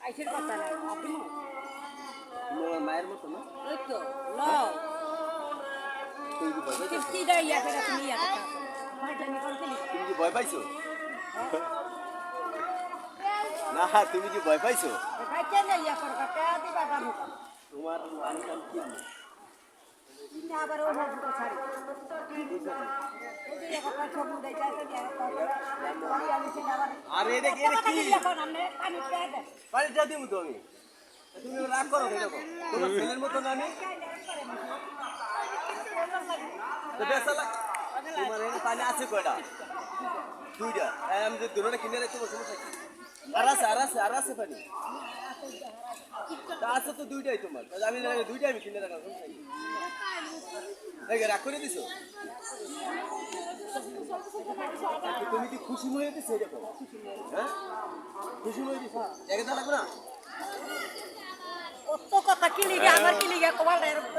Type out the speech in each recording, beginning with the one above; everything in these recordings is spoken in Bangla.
আইসের কথা নাই আপনি? মায়ের মতো না? ওই তো তুমি কি ইয়া করে তুমি ইয়া কথা ভাইজানি করতে তুমি কি ভয় পাইছো? না তুমি কি ভয় পাইছো? ভাই কেন ইয়া দিবা তোমার কি? কিনে আবার ওই দুটো ছাড়ি। ওই যে একটা ছবি দেয় যাইতে দিয়ে আমি আমি সেটা আবার আরে এটা কি এটা কি? এখন আপনি পানি খেয়ে দেন বাড়িটা দিব তো আমি। তুমি রাগ করো তোমার ছেলের মতো না আমি? তোমার পানি আছে কয়টা? দুইটা। আমি যে দুটোটা কিনে রাখতে বসে আর আছে আর আছে আর পানি আছে তো দুইটাই তোমার। আমি দুইটাই আমি কিনে রাখলাম রাগ করে দিছো? তুমি কি খুশি হয়ে দিছো এরকম হ্যাঁ? খুশি হয়ে দিছো জায়গা তো লাগবে না। কত কথা কি লিগে আমার কি লিগে কবাল এরকম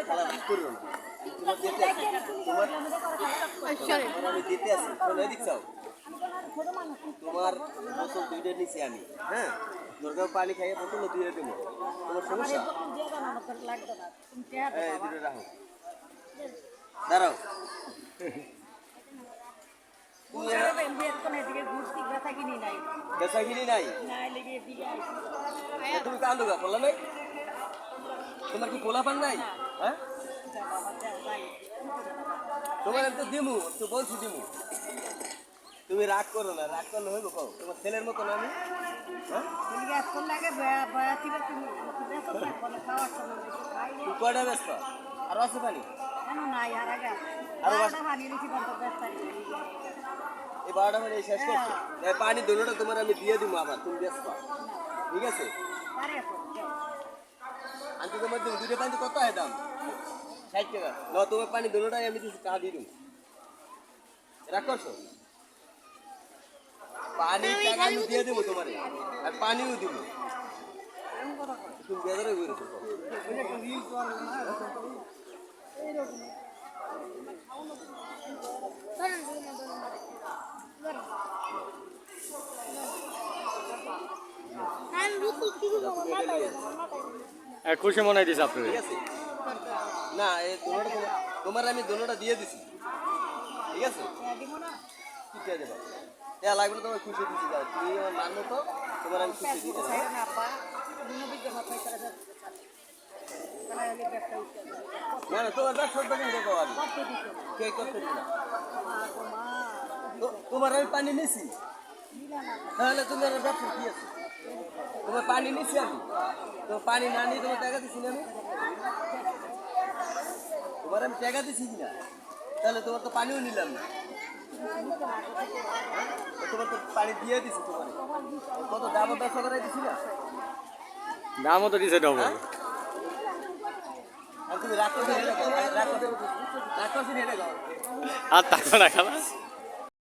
তোমার বোতল দুইটা নিছি আমি হ্যাঁ? দুর্গা পানি খাইয়ে বোতল দুইটা দেবো। তোমার সমস্যা? রাখো। দাঁড়াও। তুমি কান্দো গা, বললা তোমার কি পোলা পান নাই? হ্যাঁ? তোমার আমি তো দিমু তো বলছি দিমু। তুমি রাগ করো না রাগ করলে হইব কও? তোমার ছেলের মতো আমি। হ্যাঁ? কয়টা ব্যস্ত? আর আছে পানি এই বারোটা মানে শেষ করছ। পানি দুটোটা তোমার আমি দিয়ে দিব আবার তুমি ব্যস্ত। ঠিক আছে? আমি তোমার দুটো পানি কত হয় দাম? ষাট টাকা। ন তোমার পানি দুটোটাই আমি দিচ্ছি টাকা দিয়ে দিব। রাগ করছ পানি টাকা আমি দিয়ে দেবো তোমার। আর পানিও দিব। তুমি বেজারে বেরোছো খুশি মনে হয় আছে। না এই দুটোটা তোমার তোমার আমি দুটোটা দিয়ে দিছি। ঠিক আছে? কি চেয়ে দেবো দেয়া লাগবে না তোমার খুশি দিচ্ছি যাও তুমি আমার মান মতো তোমার আমি খুশি দিতে না না না তোমার ব্যবসার দোকান দেখো আমি। কে করতে না তোমার আমি পানি নিছি। তাহলে তোমার ব্যবসা কি আছে? তোমার পানি নিছি আমি। তো পানি না নিয়ে তোমার টাকা দিছি না আমি। তোমার আমি টাকা দিছি না তাহলে তোমার তো পানিও নিলাম না। তো তোমার তো পানি দিয়ে দিছি তোমার। কত দামও ব্যবসা করাই দিছি না? দামও তো দিছে ডবল আর তুমি রাখো রাখো রাখো রাখো আর না খালা